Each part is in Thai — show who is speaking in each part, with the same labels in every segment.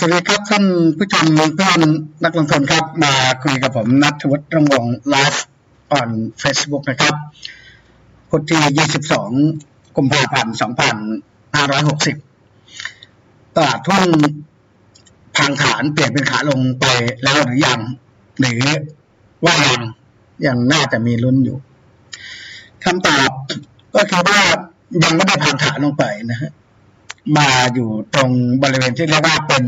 Speaker 1: สวัสดีครับท่านผู้ชมเพื่อนนักลงทุนครับ มาคุยกับผมนัทวุฒิรงวงไลฟ์ออน Facebook นะครับพุธที่ 22 กุมภาพันธ์ 2560 ตลาดหุ้นทางฐานเปลี่ยนเป็นขาลงไปแล้วหรือยัง หรือว่ายังยังน่าจะมีลุ้นอยู่คำตอบก็คือว่ายังไม่ได้พังฐานลงไปนะฮะ มาอยู่ตรงบริเวณที่เรียกว่าเป็น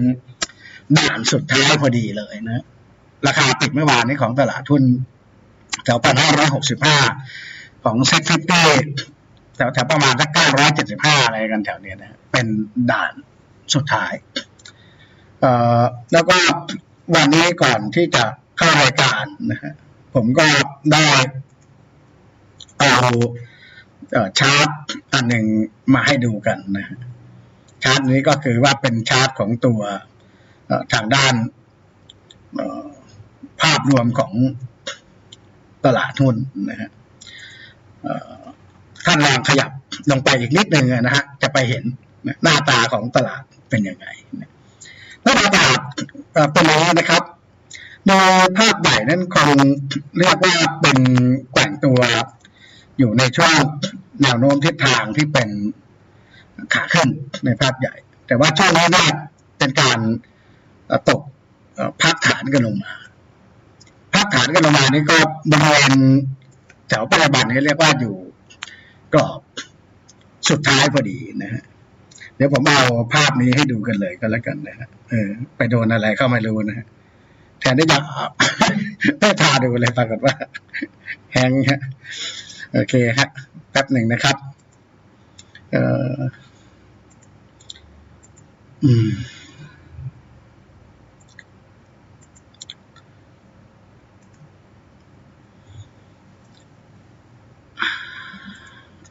Speaker 1: ด่านสุดท้ายพอดีเลยนะ ราคาปิดเมื่อวานนี้ของตลาดทุนแถวพันห้าร้อยหกสิบห้าของเซ็ตฟิฟตี้แถวแถวประมาณสักเก้าร้อยเจ็ดสิบห้าอะไรกันแถวเนี้ยนะเป็นด่านสุดท้ายเอ่อแล้วก็วันนี้ก่อนที่จะเข้ารายการนะฮะผมก็ได้เอาเอ่อชาร์ตอันหนึ่งมาให้ดูกันนะฮะ ชาร์ตนี้ก็คือว่าเป็นชาร์ตของตัวทางด้านภาพรวมของตลาดหุ้นนะฮะเอ่อท่านลองขยับลงไปอีกนิดหนึ่งนะฮะจะไปเห็นหน้าตาของตลาดเป็นยังไงนะหน้าตาตลาดเป็นอย่างนี้นะครับโดยภาพใหญ่นั้นคงเรียกว่าเป็นแกว่งตัวอยู่ในช่วงแนวโน้มทิศทางที่เป็น ขาขึ้นในภาพใหญ่ แต่ว่าช่วงนี้เนี่ยเป็นการตกพักฐานกันลงมาพักฐานกันลงมานี่ก็บริเวณแถวปัจจุบันนี้เรียกว่าอยู่กรอบสุดท้ายพอดีนะฮะเดี๋ยวผมเอาภาพนี้ให้ดูกันเลยก็แล้วกันนะฮะเออ ไปโดนอะไรเข้าไม่รู้นะฮะแทนที่จะไม่ทาดูเลยปรากฏว่า แฮงฮะโอเคฮะแป๊บหนึ่งนะครับ เอ่อ อืม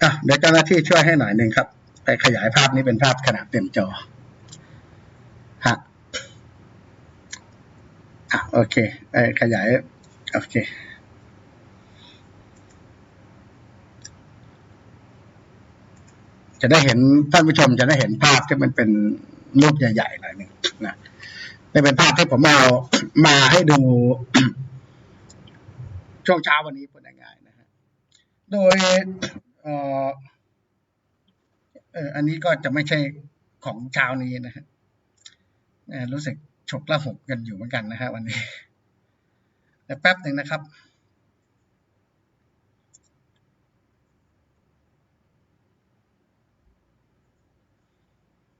Speaker 1: อะเดี๋ยวเจ้าหน้าที่ช่วยให้หน่อยหนึ่งครับ ไปขยายภาพนี้เป็นภาพขนาดเต็มจอฮะอะโอเคไปขยาย โอเคจะได้เห็นท่านผู้ชมจะได้เห็นภาพที่มันเป็น รูปใหญ่ๆหน่อยหนึ่งนะนี่เป็นภาพที่ผมเอามาให้ดู ช่วงเช้าวันนี้พูดง่ายๆนะฮะโดยเอออันนี้ก็จะไม่ใช่ของเช้านี้นะฮะรู้สึกฉกละหกกันอยู่เหมือนกันนะฮะวันนี้แต่แป๊บหนึ่งนะครับ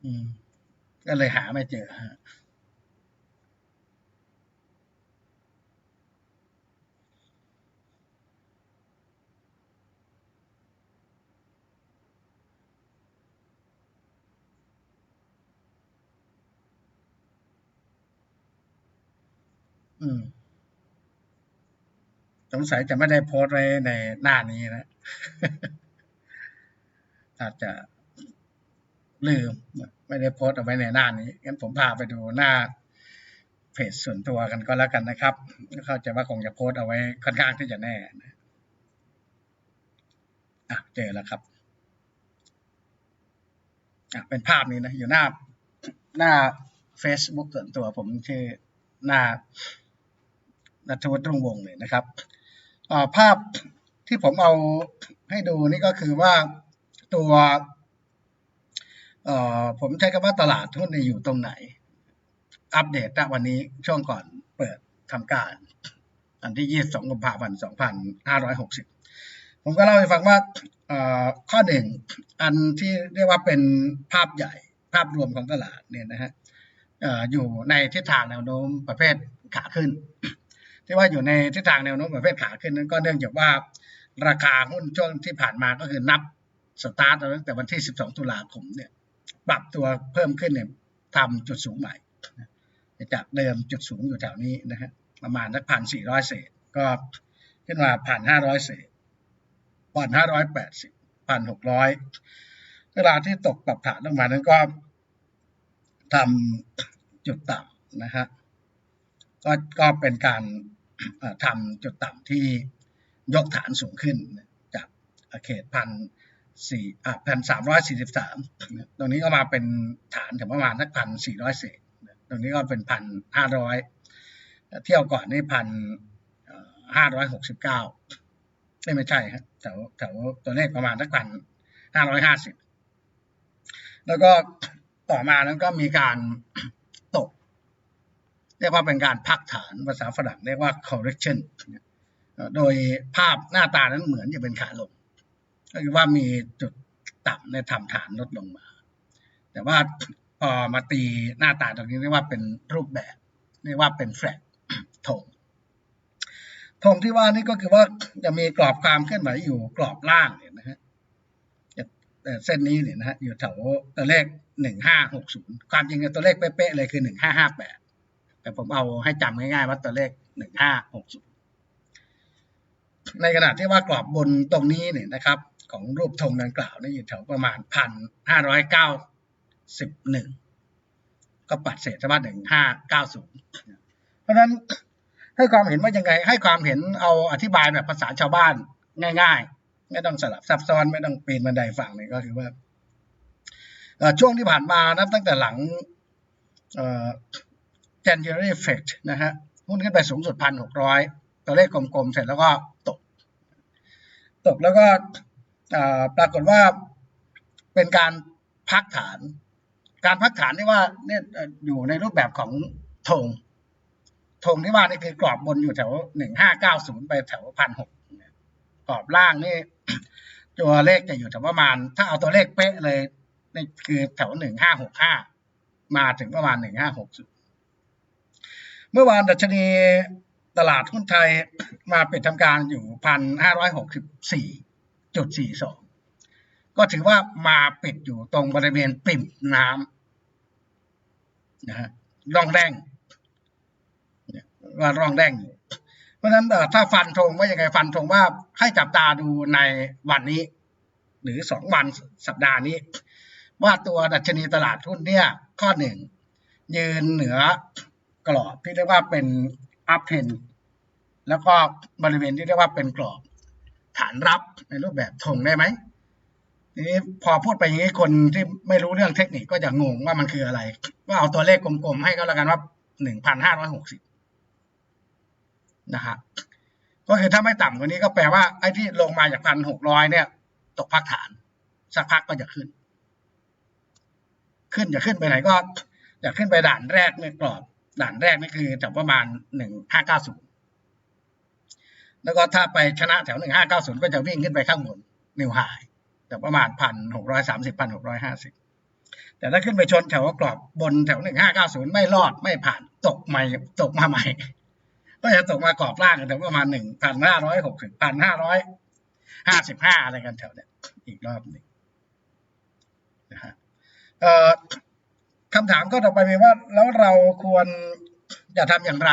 Speaker 1: อืม ก็เลยหาไม่เจอฮะอืมสงสัยจะไม่ได้โพสไว้ในหน้านี้นะอาจจะ ลืมไม่ได้โพสต์เอาไว้ในหน้านี้งั้นผมพาไปดูหน้าเพจส่วนตัวกันก็แล้วกันนะครับ เข้าใจว่าคงจะโพสต์เอาไว้ค่อนข้างที่จะแน่นะอะเจอแล้วครับอะเป็นภาพนี้นะอยู่หน้าหน้า Facebook ส่วนตัวผมชื่อหน้านัทวุฒิรุ่งวงศ์เลยนะครับภาพที่ผมเอาให้ดูนี่ก็คือว่าตัว ผมใช้คำว่าตลาดหุ้นอยู่ตรงไหน อัปเดตณวันนี้ช่วงก่อนเปิดทำการ อันที่ 22กุมภาพันธ์2560 ผมก็เล่าให้ฟังว่าข้อหนึ่งอันที่เรียกว่าเป็นภาพใหญ่ภาพรวมของตลาดเนี่ยนะฮะเอ่ออยู่ในทิศทางแนวโน้มประเภทขาขึ้น ที่ว่าอยู่ในทิศทางแนวโน้มประเภทขาขึ้นนั้นก็เนื่องจากว่าราคาหุ้นช่วงที่ผ่านมาก็คือนับสตาร์ทตั้งแต่วันที่ 12 ตุลาคมเนี่ย ปรับตัวเพิ่มขึ้นเนี่ยทำจุดสูงใหม่จากเดิมจุดสูงอยู่แถวนี้นะฮะประมาณนักพันสี่ร้อยเศษ ก็ขึ้นมาพันห้าร้อยเศษพันห้าร้อยแปดสิบพันหกร้อยเวลาที่ตกปรับฐานลงมานั้นก็ทำจุดต่ำนะฮะก็ก็เป็นการทำจุดต่ำที่ยกฐานสูงขึ้นจากเขตพัน สี่อะพันสามร้อยสี่สิบสามตรงนี้ก็มาเป็นฐานถึงประมาณนักพันสี่ร้อยเศษตรงนี้ก็เป็นพันห้าร้อยเที่ยวก่อนนี่พันห้าร้อยหกสิบเก้าไม่ใช่ครับแถวแถวตัวเลขประมาณสักพันห้าร้อยห้าสิบแล้วก็ต่อมานั้นก็มีการตก เรียกว่าเป็นการพักฐานภาษาฝรั่งเรียกว่า correction โดยภาพหน้าตานั้นเหมือนจะเป็นขาลง ก็คือว่ามีจุดต่ำในทำฐานลดลงมา แต่ว่าพอมาตีหน้าตาตรงนี้เรียกว่าเป็นรูปแบบเรียกว่าเป็นแฟลกธงธงที่ว่านี่ก็คือว่าจะมีกรอบความเคลื่อนไหวอยู่กรอบล่างเนี่ยนะฮะเส้นนี้เนี่ยนะฮะอยู่แถวตัวเลขหนึ่งห้าหกศูนย์ความจริงตัวเลขเป๊ะๆเลยคือหนึ่งห้าห้าแปดแต่ผมเอาให้จำง่ายๆว่าตัวเลขหนึ่งห้าหกศูนย์ในขณะที่ว่ากรอบบนตรงนี้เนี่ยนะครับ ของรูปธงดังกล่าวนี่อยู่แถวประมาณพันห้าร้อยเก้าสิบหนึ่งก็ปัดเศษสมารถหนึ่งห้าเก้าศูนย์เพราะฉะนั้นให้ความเห็นว่ายังไง ให้ความเห็นเอาอธิบายแบบภาษาชาวบ้านง่าย ๆ ไม่ต้องสลับซับซ้อนไม่ต้องปีนบันไดฝั่งเลยก็คือว่าช่วงที่ผ่านมานับตั้งแต่หลัง January Effect นะฮะหุ้นขึ้นไปสูงสุดพันหกร้อยตัวเลขกลมๆ เสร็จแล้วก็ตก ตกแล้วก็ ปรากฏว่าเป็นการพักฐาน การพักฐานที่ว่าเนี่ยอยู่ในรูปแบบของธงธงที่ว่านี่คือกรอบบนอยู่แถวหนึ่งห้าเก้าศูนย์ไปแถวพันหกกรอบล่างนี่ตัวเลขจะอยู่แถวประมาณ ถ้าเอาตัวเลขเป๊ะเลยนี่คือแถวหนึ่งห้าหกห้ามาถึงประมาณหนึ่งห้าหกศูนย์เมื่อวานดัชนีตลาดหุ้นไทยมาปิดทำการอยู่พันห้าร้อยหกสิบสี่ จุดสี่สองก็ถือว่ามาปิดอยู่ตรงบริเวณปิ่มน้ำนะฮะร่องแรงว่าร่องแรงอยู่เพราะฉะนั้นถ้าฟันธงว่ายังไงฟันธงว่าให้จับตาดูในวันนี้ หรือสองวันสัปดาห์นี้ ว่าตัวดัชนีตลาดหุ้นเนี่ย ข้อหนึ่งยืนเหนือกรอบที่เรียกว่าเป็นอัพเทนแล้วก็บริเวณที่เรียกว่าเป็นกรอบ ฐานรับในรูปแบบธงได้ไหมทีนี้พอพูดไปอย่างนี้คนที่ไม่รู้เรื่องเทคนิคก็จะงงว่ามันคืออะไรว่าเอาตัวเลขกลมๆให้ก็แล้วกันว่าหนึ่งพันห้าร้อยหกสิบนะฮะก็คือถ้าไม่ต่ำกว่านี้ก็แปลว่าไอ้ที่ลงมาจากพันหกร้อยเนี่ย ตกพักฐาน สักพักก็จะขึ้น ขึ้นจะขึ้นไปไหนก็จะขึ้นไปด่านแรกในกรอบ ด่านแรกนี่คือจากประมาณหนึ่งห้าเก้าศูนย์ แล้วก็ถ้าไปชนะแถวหนึ่งห้าเก้าศูนย์ก็จะวิ่งขึ้นไปข้างบนนิวไฮแต่ประมาณพันหกร้อยสามสิบพันหกร้อยห้าสิบแต่ถ้าขึ้นไปชนแถวกรอบบนแถวหนึ่งห้าเก้าศูนย์ไม่รอดไม่ผ่านตกใหม่ตกมาใหม่ ก็จะตกมากรอบล่างแถวประมาณหนึ่งพันห้าร้อยหกสิบพันห้าร้อยห้าสิบห้าอะไรกันแถวเนี้ยอีกรอบหนึ่งนะฮะคำถามก็ต่อไปเป็นว่าแล้วเราควรจะทำอย่างไร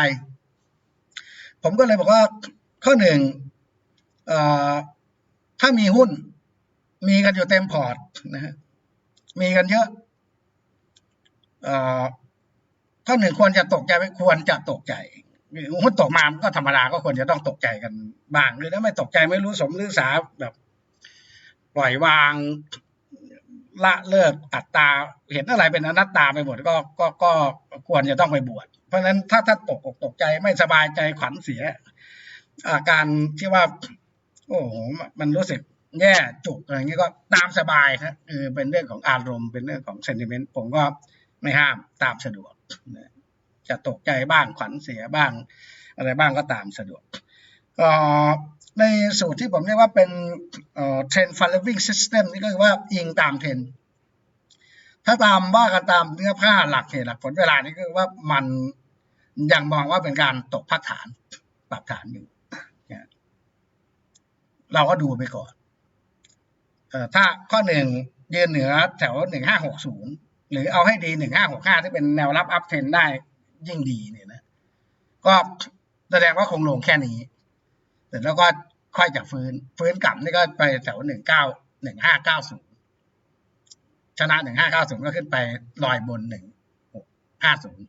Speaker 1: ผมก็เลยบอกว่า ข้อหนึ่งถ้ามีหุ้น มีกันอยู่เต็มพอร์ตนะฮะมีกันเยอะอข้อหนึ่งควรจะตกใจไม่ควรจะตกใจหุ้นตกมามันก็ธรรมดาก็ควรจะต้องตกใจกันบ้างหรือถ้าไม่ตกใจไม่รู้สมรู้สาแบบปล่อยวางละเลิกอัตตา เห็นอะไรเป็นอนัตตาไปหมดก็ก็ก็ควรจะต้องไปบวชเพราะฉะนั้นถ้าถ้าตกอกตกใจไม่สบายใจขวัญเสีย อาการที่ว่า โอ้โหมันรู้สึกแย่จุกอะไรเงี้ยก็ตามสบายครับคือเป็นเรื่องของอารมณ์เป็นเรื่องของเซนติเมนต์ผมก็ไม่ห้ามตามสะดวกจะตกใจบ้างขวัญเสียบ้าง อะไรบ้างก็ตามสะดวกในสูตรที่ผมเรียกว่าเป็นเทรนด์ following system นี่ก็คือว่าอิงตามเทรนถ้าตามว่ากันตามเนื้อผ้าหลักเหตุหลักผลเวลานี่ก็คือว่ามันยังมองว่าเป็นการตกพักฐานปรับฐานอยู่ เราก็ดูไปก่อนเอ่อถ้าข้อหนึ่งยืนเหนือแถวหนึ่งห้าหกศูนย์หรือเอาให้ดีหนึ่งห้าหกห้าที่เป็นแนวรับอัพเทรนได้ยิ่งดีเนี่ยนะก็แสดงว่าคงลงแค่นี้เสร็จแล้วก็ค่อยจะฟื้น ฟื้นกลับนี่ก็ไปแถวหนึ่งเก้าหนึ่งห้าเก้าศูนย์ชนะหนึ่งห้าเก้าศูนย์ก็ขึ้นไปลอยบนหนึ่งหกห้าศูนย์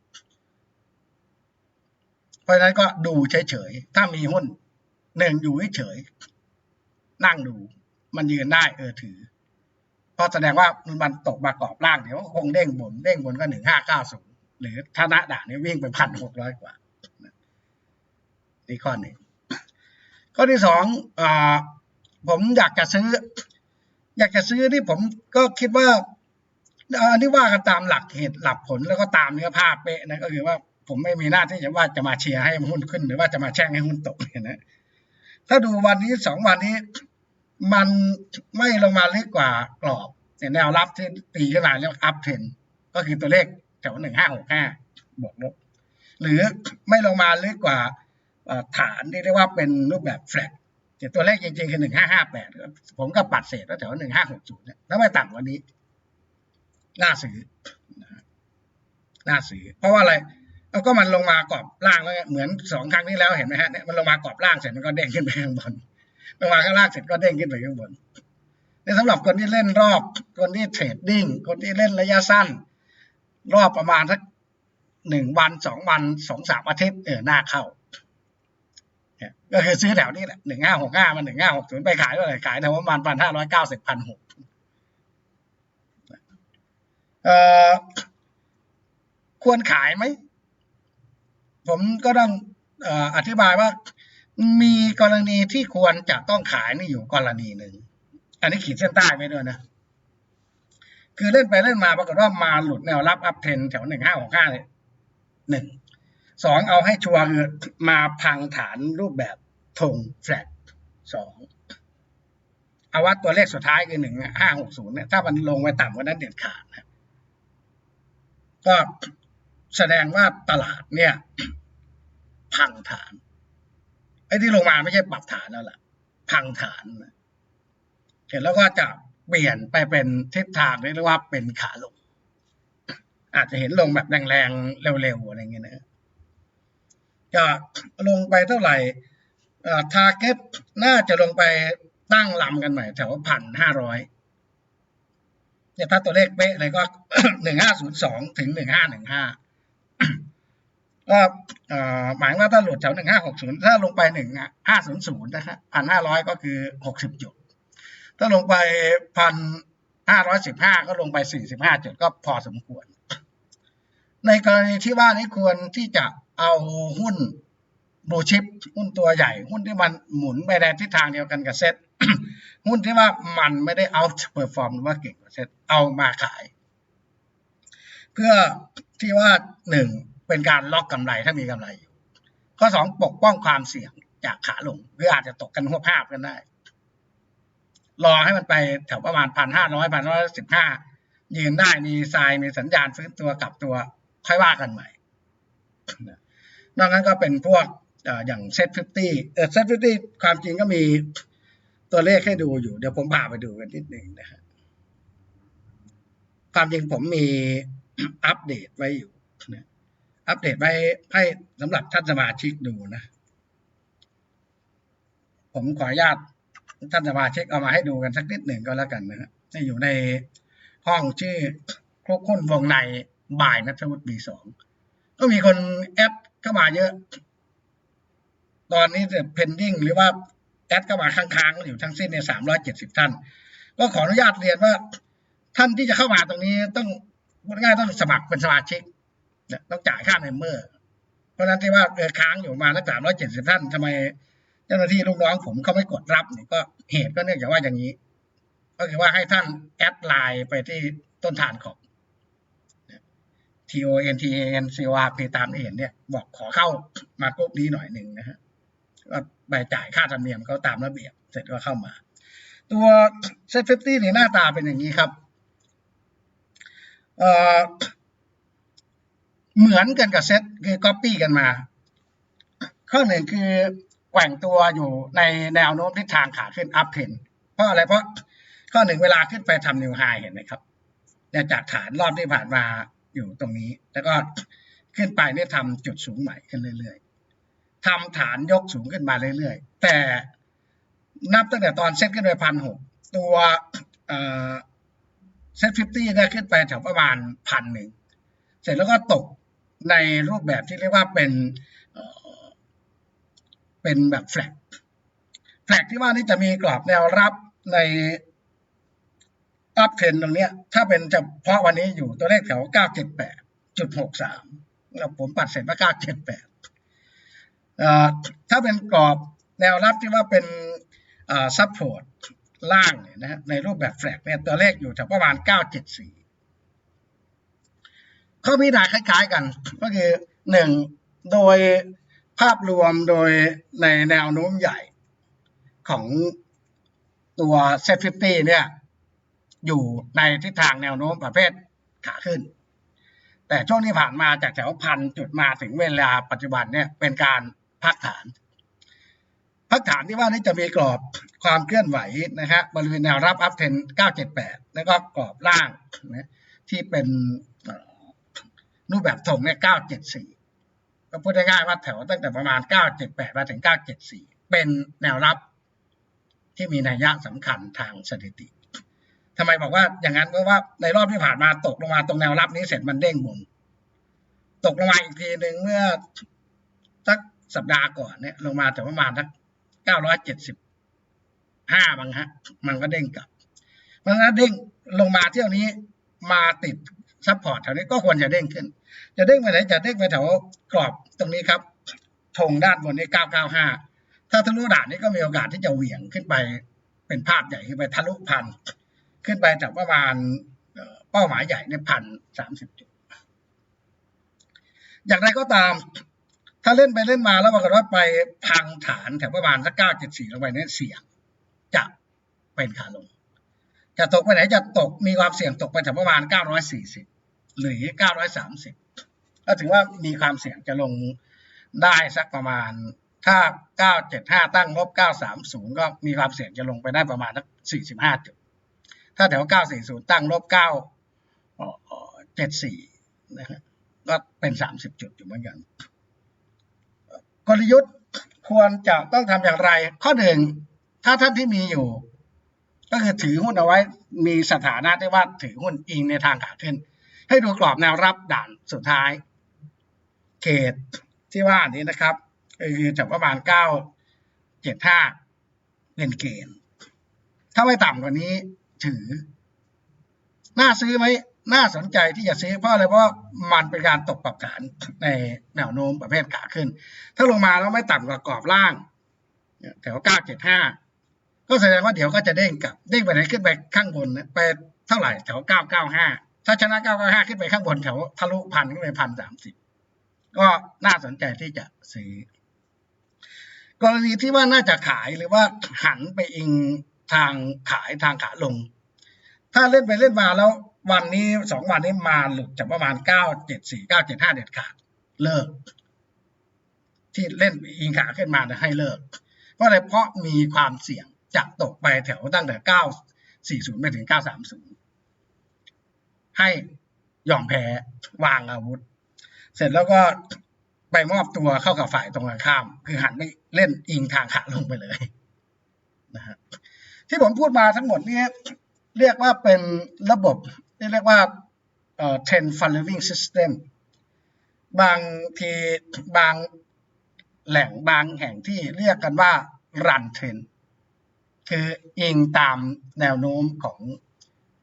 Speaker 1: เพราะฉะนั้นก็ดูเฉยๆ ถ้ามีหุ้นหนึ่งอยู่เฉย นั่งดู มันยืนได้เออถือเพราะแสดงว่ามันตกมากรอบล่างเดี๋ยวคงเด้งบนเด้งบนก็หนึ่งห้าเก้าศูนย์หรือถ้าณด่านนี้วิ่งไปพันหกร้อยกว่านี่ข้อหนึ่งข้อที่สองอ่าผมอยากจะซื้อ อยากจะซื้อที่ผมก็คิดว่าอันนี้ว่ากันตามหลักเหตุหลักผลแล้วก็ตามเนื้อภาพเป๊ะนะก็คือว่าผมไม่มีหน้าที่จะว่าจะมาเชียร์ให้หุ้นขึ้น หรือว่าจะมาแช่งให้หุ้นตกเนี่ยนะ ถ้าดูวันนี้สองวันนี้ มันไม่ลงมาลึกกว่ากรอบแนวรับที่ตีขึ้นมาเรียกอัพเทนก็คือตัวเลขแถวหนึ่งห้าหกห้าบวกลบหรือไม่ลงมาลึกกว่าฐานที่เรียกว่าเป็นรูปแบบแฟลตแต่ตัวเลขจริงๆคือหนึ่งห้าห้าแปดผมก็ปัดเศษแล้วแถวหนึ่งห้าหกศูนย์เนี่ยถ้าไม่ต่ำกว่านี้ น่าซื้อน่าซื้อเพราะว่าอะไร เอาก็มันลงมากรอบล่างแล้วเหมือนสองครั้งที่แล้วเห็นไหมฮะเนี่ยมันลงมากรอบล่างเสร็จมันก็เด้งขึ้นไปข้างบนลงมาข้างล่างเสร็จก็เด้งขึ้นไปข้างบนในสำหรับคนที่เล่นรอบ คนที่เทรดดิ้งคนที่เล่นระยะสั้น รอบประมาณสักหนึ่งวันสองวันสองสามอาทิตย์เออหน้าเข้าก็คือซื้อแถวนี้แหละหนึ่งห้าหกห้ามันหนึ่งห้าหกศูนย์ไปขายเท่าไหร่ขายแถวประมาณพันห้าร้อยเก้าสิบพันหกเออควรขายไหม ผมก็ต้องอธิบายว่ามีกรณีที่ควรจะต้องขายนี่อยู่กรณีหนึ่ง อันนี้ขีดเส้นใต้ไว้ด้วยนะ คือเล่นไปเล่นมาปรากฏว่ามาหลุดแนวรับอัพเทนแถวหนึ่งห้าหกห้าเลยหนึ่งสองเอาให้ชัวร์คือมาพังฐานรูปแบบธงแฟลตสองเอาว่าตัวเลขสุดท้ายคือหนึ่งห้าหกศูนย์เนี่ยถ้ามันลงไปต่ำกว่านั้นเด็ดขาดนะก็ แสดงว่าตลาดเนี่ย พังฐานไอ้ที่ลงมาไม่ใช่ปรับฐานแล้วล่ะ พังฐานเห็นแล้วก็จะเปลี่ยนไปเป็นทิศทางเรียกว่าเป็นขาลง อาจจะเห็นลงแบบแรงๆเร็วๆอะไรเงี้ยนะจะลงไปเท่าไหร่ทาร์เก็ตน่าจะลงไปตั้งลำกันใหม่แถวพันห้าร้อยเนี่ยถ้าตัวเลขเป๊ะเลยก็หนึ่งห้าศูนย์สองถึงหนึ่งห้าหนึ่งห้า ก็หมายว่าถ้าหลุดแถวหนึ่งห้าหกศูนย์ถ้าลงไปหนึ่งห้าศูนย์ศูนย์นะครับพันห้าร้อยก็คือหกสิบจุด ถ้าลงไปพันห้าร้อยสิบห้าก็ลงไปสี่สิบห้าจุดก็พอสมควร ในกรณีที่ว่านี้ควรที่จะเอาหุ้นบูชิปหุ้นตัวใหญ่ หุ้นที่มันหมุนไปในทิศทางเดียวกันกับเซ็ตหุ้นที่ว่ามันไม่ได้เอาเปอร์ฟอร์มหรือว่าเก่งกว่าเซ็ตเอามาขาย เพื่อที่ว่าหนึ่ง เป็นการล็อกกำไรถ้ามีกำไรอยู่ ข้อสองปกป้องความเสี่ยงจากขาลง หรืออาจจะตกกันหัวภาพกันได้ รอให้มันไปแถวประมาณพันห้าร้อยพันร้อยสิบห้ายืนได้มีทรายมีสัญญาณฟื้นตัวกลับตัว ค่อยว่ากันใหม่ นอกนั้นก็เป็นพวกอย่างเซ็ตฟิฟตี้เออเซตฟิฟตี้ความจริงก็มีตัวเลขให้ดูอยู่ เดี๋ยวผมพาไปดูกันนิดหนึ่งนะฮะความจริงผมมีอัปเดตไว้อยู่ อัปเดตไว้ให้สำหรับท่านสมาชิกดูนะ ผมขออนุญาตท่านสมาชิกเอามาให้ดูกันสักนิดหนึ่งก็แล้วกันนะฮะจะอยู่ในห้องชื่อครกคุ้นวงในบ่ายนัทวุฒิบีสองก็มีคนแอดเข้ามาเยอะ ตอนนี้จะเพนดิ้งหรือว่าแอดเข้ามาค้างๆอยู่ทั้งสิ้นเนี่ยสามร้อยเจ็ดสิบท่าน ก็ขออนุญาตเรียนว่าท่านที่จะเข้ามาตรงนี้ต้องง่ายต้องสมัครเป็นสมาชิก ต้องจ่ายค่าเมมเบอร์ เพราะนั้นที่ว่าเออค้างอยู่มาแล้วสามร้อยเจ็ดสิบท่านทำไมเจ้าหน้าที่ลูกน้องผมเขาไม่กดรับเนี่ยก็เหตุก็เนื่องจากว่าอย่างนี้ ก็คือว่าให้ท่านแอดไลน์ไปที่ต้นทานของ T O N T A N C O R P ตามที่เห็นเนี่ย บอกขอเข้ามากรุ๊ปนี้หน่อยหนึ่งนะฮะก็ไปจ่ายค่าธรรมเนียมเขาตามระเบียบ เสร็จก็เข้ามา ตัวเซ็ตฟิฟตี้เนี่ยหน้าตาเป็นอย่างนี้ครับ เอ่อ เหมือนกันกับเซตคือก๊อปปี้กันมาข้อหนึ่งคือแกว่งตัวอยู่ในแนวโน้มทิศทางขาขึ้นอัพเทนเพราะอะไรเพราะข้อหนึ่งเวลาขึ้นไปทำนิวไฮเห็นไหมครับเนี่ยจากฐานรอบที่ผ่านมาอยู่ตรงนี้ แล้วก็ขึ้นไปเนี่ยทำจุดสูงใหม่ขึ้นเรื่อยๆทำฐานยกสูงขึ้นมาเรื่อยๆ แต่นับตั้งแต่ตอนเซ็ตขึ้นไปพันหกตัวเซ็ตฟิฟตี้ได้ขึ้นไปแถวประมาณพันหนึ่งเสร็จแล้วก็ตก ในรูปแบบที่เรียกว่าเป็นเป็นแบบแฟลกแฟลกที่ว่านี่จะมีกรอบแนวรับในอัพเทรนตรงนี้ถ้าเป็นเฉพาะวันนี้อยู่ตัวเลขแถว 978จุดหกสามแล้วผมปัดเสร็จว่าเก้าเจ็ดแปดถ้าเป็นกรอบแนวรับที่ว่าเป็นซับพอร์ตล่างเนี่ยนะในรูปแบบแฟลกเนี่ยตัวเลขอยู่แถวประมาณเก้าเจ็ดสี่ ข้อพิจารณาคล้าย ๆ กัน ก็คือหนึ่งโดยภาพรวมโดยในแนวโน้มใหญ่ของตัวเซฟฟิตี้เนี่ย อยู่ในทิศทางแนวโน้มประเภทขาขึ้น แต่ช่วงที่ผ่านมาจากแถวพันจุดมาถึงเวลาปัจจุบันเนี่ยเป็นการพักฐาน พักฐานที่ว่านี้จะมีกรอบความเคลื่อนไหวนะฮะบริเวณแนวรับอัพเทน978 แล้วก็กรอบล่างนะที่เป็น รูปแบบถงเนี่ย974ก็พูดง่ายๆว่าแถวตั้งแต่ประมาณ978มาถึง974เป็นแนวรับที่มีนัยยะสำคัญทางสถิติทำไมบอกว่าอย่างนั้นเพราะว่าในรอบที่ผ่านมาตกลงมาตรงแนวรับนี้เสร็จมันเด้งบนตกลงมาอีกทีหนึ่งเมื่อสักสัปดาห์ก่อนเนี่ยลงมาแต่ประมาณสักเก้าร้อยเจ็ดสิบห้าบางฮะ มันก็เด้งกลับ เพราะฉะนั้นเด้งลงมาเที่ยวนี้มาติดซัพพอร์ตแถวนี้ก็ควรจะเด้งขึ้น จะเด้งไปไหนจะเด้งไปแถวกรอบตรงนี้ครับธงด้านบนนี้เก้าเก้าห้าถ้าทะลุด่านนี้ก็มีโอกาสที่จะเหวี่ยงขึ้นไปเป็นภาพใหญ่ขึ้นไปทะลุพันขึ้นไปจากประมาณเป้าหมายใหญ่ในพันสามสิบจุด อย่างไรก็ตาม ถ้าเล่นไปเล่นมาแล้วปรากฏว่าไปพังฐานแถวประมาณสักเก้าเจ็ดสี่ลงไปเนี่เสี่ยงจะเป็นขาลง จะตกไปไหนจะตกมีความเสี่ยงตกไปแถวประมาณเก้าร้อยสี่สิบ หรือเก้าร้อยสามสิบก็ถือว่ามีความเสี่ยงจะลงได้สักประมาณ ถ้าเก้าเจ็ดห้าตั้งงบเก้าสามศูนย์ก็มีความเสี่ยงจะลงไปได้ประมาณสักสี่สิบห้าจุด ถ้าแถว 940 ตั้งลบ 9 74 นะฮะก็เป็น 30 จุดอยู่เหมือนกัน กลยุทธ์ควรจะต้องทำอย่างไร ข้อหนึ่งถ้าท่านที่มีอยู่ ก็คือถือหุ้นเอาไว้มีสถานะที่ว่าถือหุ้นอิงในทางขาขึ้น ให้ดูกรอบแนวรับด่านสุดท้าย เขตที่ว่านี้นะครับคือจากประมาณ975เป็นเกณฑ์ ถ้าไม่ต่ำกว่านี้ถือ น่าซื้อไหมน่าสนใจที่จะซื้อเพราะอะไรเพราะมันเป็นการตกปรับฐานในแนวโน้มประเภทขาขึ้น ถ้าลงมาแล้วไม่ต่ำกว่ากรอบล่างแถวเก้าเจ็ดห้าก็แสดงว่าเดี๋ยวก็จะเด้งกลับ เด้งไปไหนขึ้นไปข้างบนไปเท่าไหร่แถวเก้าเก้าห้า ถ้าชนะเก้าเก้าห้าขึ้นไปข้างบนแถวทะลุพันขึ้นไปพันสามสิบก็น่าสนใจที่จะซื้อกรณีที่ว่าน่าจะขายหรือว่าหันไปอิงทางขายทางขาลง ถ้าเล่นไปเล่นมาแล้ววันนี้สองวันนี้มาหลุดจากประมาณเก้าเจ็ดสี่เก้าเจ็ดห้าเด็ดขาดเลิก ที่เล่นอิงขาขึ้นมาจะให้เลิก เพราะอะไรเพราะมีความเสี่ยงจะตกไปแถวตั้งแต่เก้าสี่ศูนย์ไปถึงเก้าสามศูนย์ ให้ยอมแพ้วางอาวุธ เสร็จแล้วก็ไปมอบตัวเข้ากับฝ่ายตรงกันข้าม คือหันไม่เล่นอิงทางขาลงไปเลยนะฮะที่ผมพูดมาทั้งหมดนี้เรียกว่าเป็นระบบที่เรียกว่าเอ่อ ten following system บางทีบางแหล่งบางแห่งที่เรียกกันว่า run trend คืออิงตามแนวโน้มของ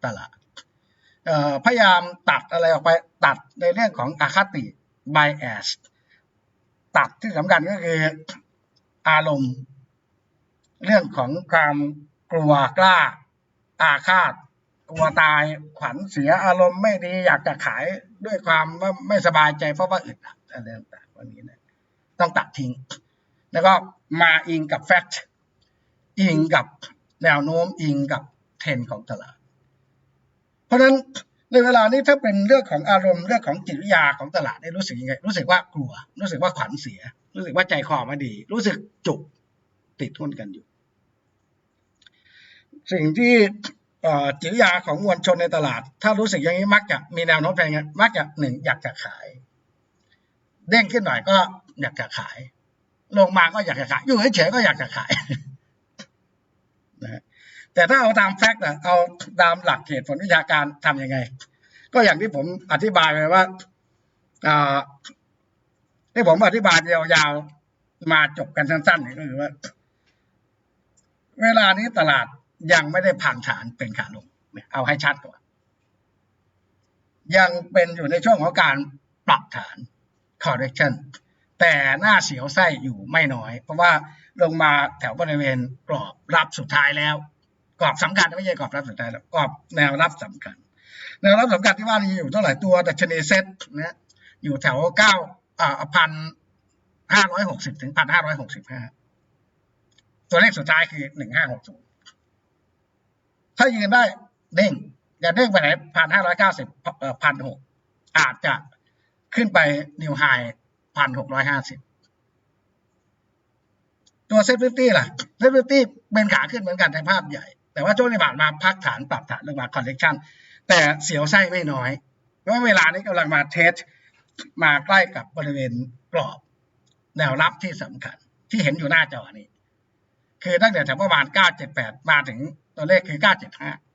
Speaker 1: ตลาด พยายามตัดอะไรออกไปตัดในเรื่องของอคติ bias ตัดที่สำคัญก็คืออารมณ์ เรื่องของความกลัวกล้า อาฆาตกลัวตายขวัญเสียอารมณ์ไม่ดีอยากจะขายด้วยความว่าไม่สบายใจเพราะว่าอึดอัดอะไรต่างๆวันนี้นะต้องตัดทิ้ง แล้วก็มาอิงกับแฟกต์อิงกับแนวโน้มอิงกับเทรนของตลาด เพราะฉะนั้นในเวลานี้ถ้าเป็นเรื่องของอารมณ์เรื่องของจิตวิทยาของตลาดได้รู้สึกยังไง รู้สึกว่ากลัว รู้สึกว่าขวัญเสีย รู้สึกว่าใจคอไม่ดี รู้สึกจุกติดทุนกันอยู่ สิ่งที่จิตวิทยาของมวลชนในตลาด ถ้ารู้สึกอย่างนี้มักจะมีแนวโน้มเป็นไงมักจะหนึ่งอยากจะขาย เด้งขึ้นหน่อยก็อยากจะขาย ลงมาก็อยากจะขายอยู่เฉยๆก็อยากจะขาย แต่ถ้าเอาตามแฟกต์อะเอาตามหลักเหตุผลวิชาการทำยังไง ก็อย่างที่ผมอธิบายไปว่าที่ผมอธิบายยาวๆมาจบกันสั้นๆก็คือว่า เวลานี้ตลาดยังไม่ได้ผ่านฐานเป็นขาลงเอาให้ชัดก่อนยังเป็นอยู่ในช่วงของการปรับฐาน correction แต่หน้าเสียวไส้อยู่ไม่น้อย เพราะว่าลงมาแถวบริเวณกรอบรับสุดท้ายแล้ว กรอบสำคัญไม่ใช่กรอบรับสุดท้ายแล้วกรอบแนวรับสำคัญ แนวรับสำคัญที่ว่านี่อยู่เท่าไหร่ตัวดัชนีเซ็ตนะอยู่แถวเก้าอ่าพันห้าร้อยหกสิบถึงพันห้าร้อยหกสิบห้าตัวเลขสุดท้ายคือหนึ่งห้าหกศูนย์ถ้ายืนได้เด้งอย่าเด้งไปไหนพันห้าร้อยเก้าสิบพันหกอาจจะขึ้นไปนิวไฮพันหกร้อยห้าสิบตัวเซฟฟิตี้ล่ะเซฟฟิตี้เป็นขาขึ้นเหมือนกันในภาพใหญ่ แต่ว่าช่วงที่ผ่านมาพักฐานปรับฐานลงมาคอลเลกชันแต่เสียวไส้ไม่น้อย เพราะเวลานี้กำลังมาเทสมาใกล้กับบริเวณกรอบ แนวรับที่สำคัญที่เห็นอยู่หน้าจอนี้ คือตั้งแต่แถวประมาณ 978 มาถึงตัวเลขคือ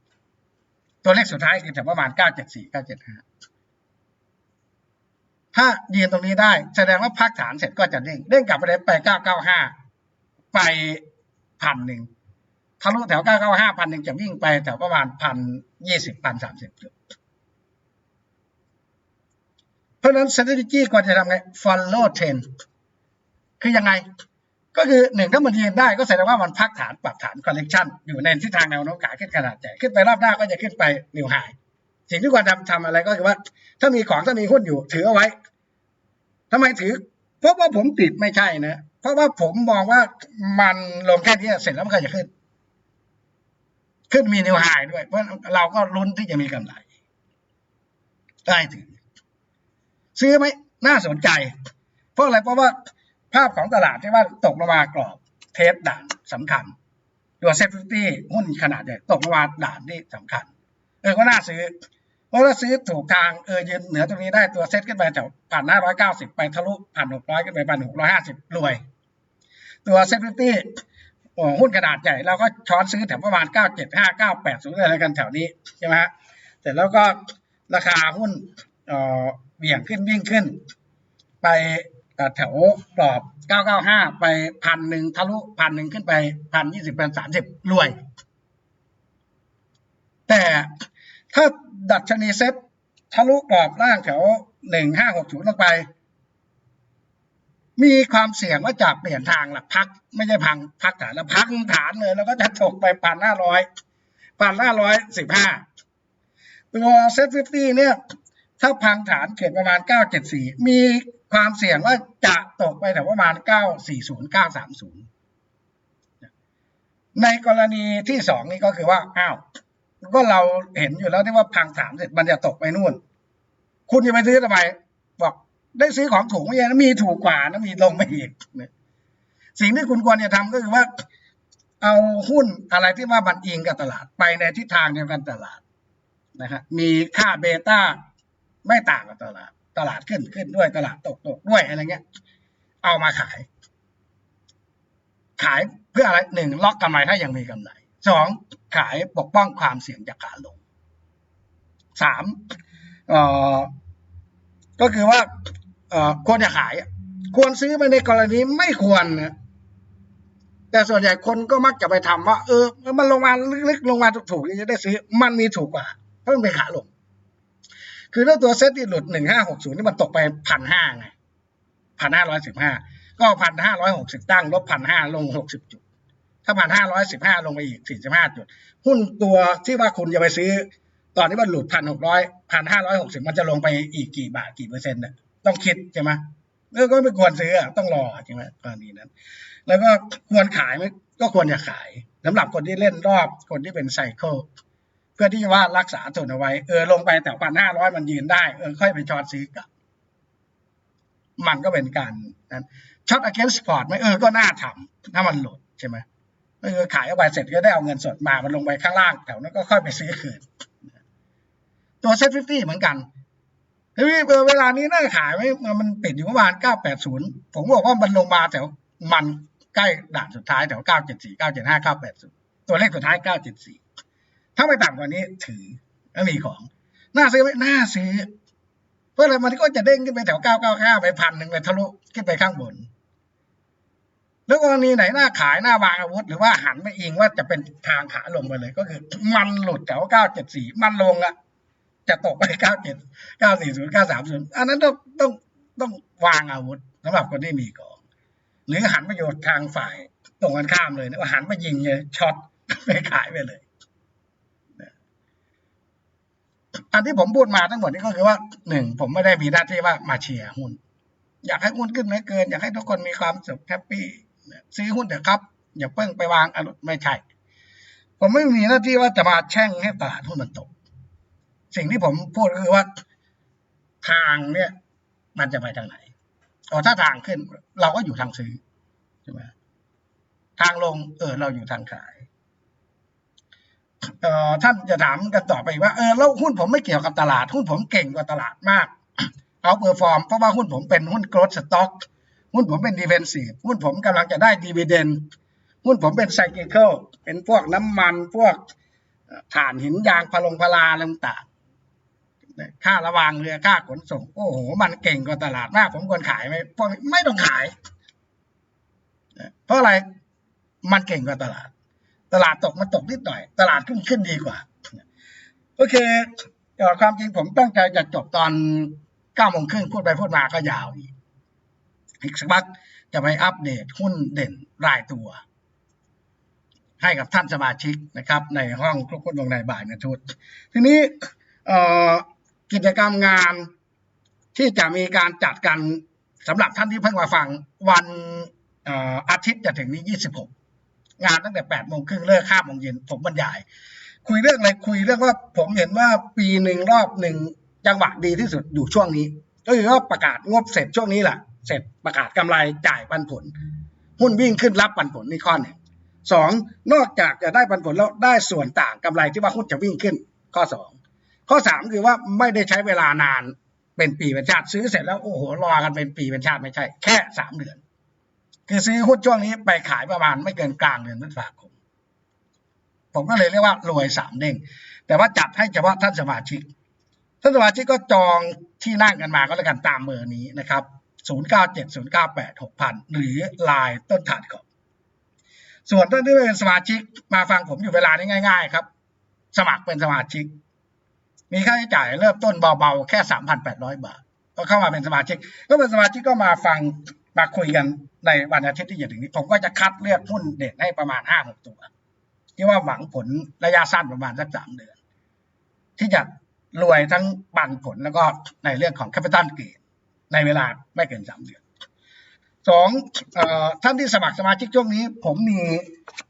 Speaker 1: 975 ตัวเลขสุดท้ายคือแถวประมาณ 974 975 ถ้ายืนตรงนี้ได้แสดงว่าพักฐานเสร็จก็จะเด้งเด้งกลับไปเลยไป 995 ไปพันหนึ่ง ทะลุแถว995พันหนึ่งจะวิ่งไปแถวประมาณพันยี่สิบพันสามสิบจุด เพราะนั้น strategy ควรจะทำไง follow trend คือยังไง ก็คือหนึ่งถ้ามันยืนได้ก็แสดงว่ามันพักฐานปรับฐาน correction อยู่ในทิศทางแนวโน้มขาขึ้นขนาดใหญ่ขึ้นไปรอบหน้าก็จะขึ้นไป new high สิ่งที่ควรทำทำอะไรก็คือว่า ถ้ามีของถ้ามีหุ้นอยู่ ถือเอาไว้ทำไมถือ เพราะว่าผมติดไม่ใช่นะ เพราะว่าผมมองว่ามันลงแค่นี้เสร็จแล้วมันก็จะขึ้น ขึ้นมีนิวไฮด้วย เพราะเราก็ลุ้นที่จะมีกำไร ได้ถือซื้อไหมน่าสนใจ เพราะอะไรเพราะว่าภาพของตลาดที่ว่าตกลงมากรอบเทสด่านสำคัญตัวเซฟตี้หุ้นขนาดใหญ่ตกลงมาด่านที่สำคัญ เออก็น่าซื้อเพราะว่าซื้อถูกทางเออยืนเหนือตรงนี้ได้ตัวเซ็ตขึ้นไปแถวผ่านห้าร้อยเก้าสิบไปทะลุผ่านหกร้อยขึ้นไปผ่านหกร้อยห้าสิบรวย ตัวเซฟตี้ หุ้นขนาดใหญ่เราก็ช้อนซื้อแถวประมาณ 975 980อะไรกันแถวนี้ใช่ไหมฮะเสร็จแล้วก็ราคาหุ้นเอ่อเบี่ยงขึ้นวิ่งขึ้น ไปแถวกรอบ 995 ไปพันหนึ่งทะลุพันหนึ่งขึ้นไปพันยี่สิบพันสามสิบรวย แต่ถ้าดัชนีเซ็ตทะลุกรอบล่างแถว 1560 ลงไป มีความเสี่ยงว่าจะเปลี่ยนทางหลักพักไม่ใช่พังพักฐานแล้วพักฐานเลย แล้วก็จะตกไปพันห้าร้อยพันห้าร้อยสิบห้าตัวเซ็ตฟิฟตี้เนี่ย ถ้าพังฐานเขตประมาณเก้าเจ็ดสี่มีความเสี่ยงว่าจะตกไปแถวประมาณเก้าสี่ศูนย์เก้าสามศูนย์ในกรณีที่สองนี่ก็คือว่าอ้าวก็เราเห็นอยู่แล้วที่ว่าพังฐานเสร็จมันจะตกไปนู่น คุณจะไปซื้อทำไม ได้ซื้อของถูกไม่ใช่นะมีถูกกว่านะมีลงมาอีกสิ่งที่คุณควรจะทำก็คือว่า เอาหุ้นอะไรที่ว่ามันอิงกับตลาด ไปในทิศทางเดียวกันตลาดนะฮะมีค่าเบต้าไม่ต่างกับตลาด ตลาดขึ้นขึ้นด้วยตลาดตกตกด้วยอะไรเงี้ย เอามาขาย ขายเพื่ออะไรหนึ่งล็อกกำไรถ้ายังมีกำไรสองขายปกป้องความเสี่ยงจากการลงสามเอ่อก็คือว่า ควรจะขายอะควรซื้อไปในกรณีไม่ควรนะแต่ส่วนใหญ่คนก็มักจะไปทำว่า เออ มันลงมาลึกๆลงมาถูกๆจะได้ซื้อ มันมีถูกกว่าเพราะมันเป็นขาลง คือถ้าตัวเซ็ตที่หลุดหนึ่งห้าหกศูนย์นี่มันตกไปพันห้าไงพันห้าร้อยสิบห้าก็พันห้าร้อยหกสิบตั้งลบพันห้าลงหกสิบจุด ถ้าพันห้าร้อยสิบห้าลงไปอีกสี่สิบห้าจุด หุ้นตัวที่ว่าคุณจะไปซื้อ ตอนนี้มันหลุดพันหกร้อยพันห้าร้อยหกสิบมันจะลงไปอีกกี่บาทกี่เปอร์เซ็นต์น่ะ ต้องคิดใช่ไหมเออก็ไม่ควรซื้อต้องรอใช่ไหมกรณีนั้น แล้วก็ควรขายไหมก็ควรจะขายสำหรับคนที่เล่นรอบคนที่เป็นไซเคิลเพื่อที่ว่ารักษาทุนเอาไว้ เออลงไปแต่พันห้าร้อยมันยืนได้เออค่อยไปช็อตซื้อกลับ มันก็เป็นการนั้นช็อต against support ไหมเออก็น่าทำถ้ามันหลุดใช่ไหมเออขายออกไปเสร็จก็ได้เอาเงินสดมา มันลงไปข้างล่างแถวนั้นก็ค่อยไปซื้อคืนตัวเซ็ตฟิฟตี้เหมือนกัน เฮ้ยเวลานี้น่าขายไหมมันปิดอยู่ประมาณ 980 ผมบอกว่ามันลงมาแถวมันใกล้ด่านสุดท้ายแถว 974 975 980 ตัวเลขสุดท้าย 974 ถ้าไม่ต่ำกว่านี้ถือแล้วมีของ น่าซื้อไหมน่าซื้อ เพราะอะไรมันก็จะเด้งขึ้นไปแถว 995 ไปพันหนึ่งไปทะลุขึ้นไปข้างบน แล้วกรณีไหนหน้าขายหน้าวางอาวุธ หรือว่าหันไม่อิงว่าจะเป็นทางขาลงไปเลย ก็คือ มันหลุดแถว 974 มันลงอะ จะตกไปเก้าเจ็ดเก้าสี่ศูนย์เก้าสามศูนย์อันนั้นต้องต้องต้องวางอาวุธสำหรับคนที่มีกอง หรือหันมาโยนทางฝ่ายตรงกันข้ามเลยนะว่าหันมายิงเลยช็อตไปขายไปเลยอันที่ผมพูดมาทั้งหมดนี่ก็คือว่าหนึ่งผมไม่ได้มีหน้าที่ว่ามาเชียร์หุ้น อยากให้หุ้นขึ้นไม่เกิน อยากให้ทุกคนมีความสุขแฮปปี้ซื้อหุ้นเถอะครับ อย่าเพิ่งไปวางอารมณ์ไม่ใช่ ผมไม่มีหน้าที่ว่าจะมาแช่งให้ตลาดหุ้นมันตก สิ่งที่ผมพูดก็คือว่าทางเนี่ย มันจะไปทางไหนอ๋อถ้าทางขึ้น เราก็อยู่ทางซื้อใช่ไหมทางลงเออเราอยู่ทางขายเอ่อท่านจะถามกันต่อไปว่าเออแล้วหุ้นผมไม่เกี่ยวกับตลาด หุ้นผมเก่งกว่าตลาดมาก เอาเปอร์ฟอร์มเพราะว่าหุ้นผมเป็นหุ้น growth stock หุ้นผมเป็น defensive หุ้นผมกำลังจะได้ dividend หุ้นผมเป็น cyclical เป็นพวกน้ำมันพวกถ่านหินยางพลงพลาอะไรต่าง ค่าระวางเรือค่าขนส่ง โอ้โห มันเก่งกว่าตลาดมาก ผมควรขายไหมพวกไม่ต้องขาย เพราะอะไร มันเก่งกว่าตลาด ตลาดตกมันตกนิดหน่อย ตลาดขึ้นขึ้นดีกว่า โอเคเอ่ความจริงผมตั้งใจจะจบตอนเก้าโมงครึ่งพูดไปพูดมาก็ยาวอีก อีกสักพักจะไปอัปเดตหุ้นเด่นรายตัว ให้กับท่านสมาชิกนะครับ ในห้องคลุกคนวงในบ่ายนะทุดทีนี้เอ่อ กิจกรรมงานที่จะมีการจัดกันสำหรับท่านที่เพิ่งมาฟังวันอาทิตย์จะถึงนี้ 26 งานตั้งแต่8โมงครึ่งเลิก5โมงเย็นผมบรรยาย คุยเรื่องอะไรคุยเรื่องว่าผมเห็นว่าปีหนึ่งรอบหนึ่งจังหวะดีที่สุดอยู่ช่วงนี้ ก็คือว่าประกาศงบเสร็จช่วงนี้แหละเสร็จประกาศกำไรจ่ายปันผล หุ้นวิ่งขึ้นรับปันผลนี่ข้อหนึ่งสองนอกจากจะได้ปันผลแล้วได้ส่วนต่างกำไรที่ว่าหุ้นจะวิ่งขึ้น ข้อสอง ข้อสามคือว่าไม่ได้ใช้เวลานานเป็นปีเป็นชาติซื้อเสร็จแล้วโอ้โหรอกันเป็นปีเป็นชาติไม่ใช่ แค่สามเดือน คือซื้อหุ้นช่วงนี้ไปขายประมาณไม่เกินกลางเดือนพฤษภาคมผมก็เลยเรียกว่ารวยสามเด้งแต่ว่าจัดให้เฉพาะท่านสมาชิก ท่านสมาชิกก็จองที่นั่งกันมาก็แล้วกันตามเบอร์นี้นะครับ 0 9 7 0 9 8 6 0 0หรือไลน์ต้นถาดขอบส่วนท่านที่เป็นสมาชิกมาฟังผมอยู่เวลานี้ง่าย ๆ ครับ สมัครเป็นสมาชิก มีค่าใช้จ่ายเริ่มต้นเบาๆแค่3,800บาท ก็เข้ามาเป็นสมาชิก ก็เป็นสมาชิกก็มาฟังมาคุยกันในวันอาทิตย์ที่จะถึงนี้ผมก็จะคัดเลือกหุ้นเด่นให้ประมาณ5-6ตัว ที่ว่าหวังผลระยะสั้นประมาณสักสามเดือน ที่จะรวยทั้งปันผลแล้วก็ในเรื่องของ capital gain ในเวลาไม่เกินสามเดือนสองท่านที่สมัครสมาชิกช่วงนี้ ผมมี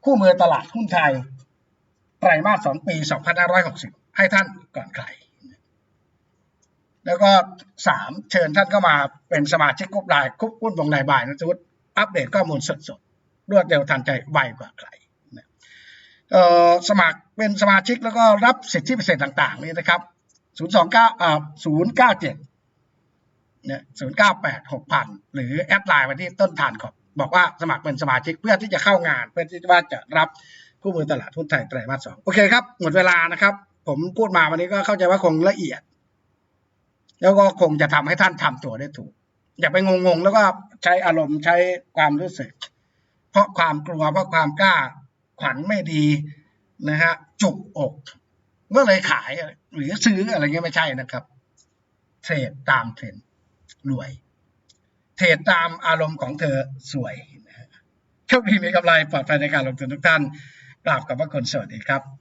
Speaker 1: คู่มือตลาดหุ้นไทยไตรมาสสองปี2560 ให้ท่านก่อนใคร แล้วก็สามเชิญท่านเข้ามาเป็นสมาชิกกรุ๊ปไลน์กรุ๊ปหุ้นวงในบ่ายนะทุกอัปเดตข้อมูลสดๆรวดเร็วทันใจไวกว่าใครเอ่อสมัครเป็นสมาชิกแล้วก็รับสิทธิพิเศษต่าง ๆ นี่นะครับ 029เอ่อ097เนี่ย098 6000 หรือแอดไลน์มาที่ต้นทานขอบบอกว่าสมัครเป็นสมาชิกเพื่อที่จะเข้างาน เพื่อที่ว่าจะรับคู่มือตลาดหุ้นไทยไตรมาสสองโอเคครับ หมดเวลานะครับ ผมพูดมาวันนี้ก็เข้าใจว่าคงละเอียด แล้วก็คงจะทำให้ท่านทำตัวได้ถูก อย่าไปงงๆ แล้วก็ใช้อารมณ์ใช้ความรู้สึก เพราะความกลัวเพราะความกล้าขวัญไม่ดีนะฮะจุกอกก็เลยขายหรือซื้ออะไรเงี้ยไม่ใช่นะครับ เทรดตามเทรนด์รวย เทรดตามอารมณ์ของเธอสวยนะฮะโชคดีมีกำไรปลอดภัยในการลงทุนทุกท่านกราบขอบพระคุณสวัสดีครับ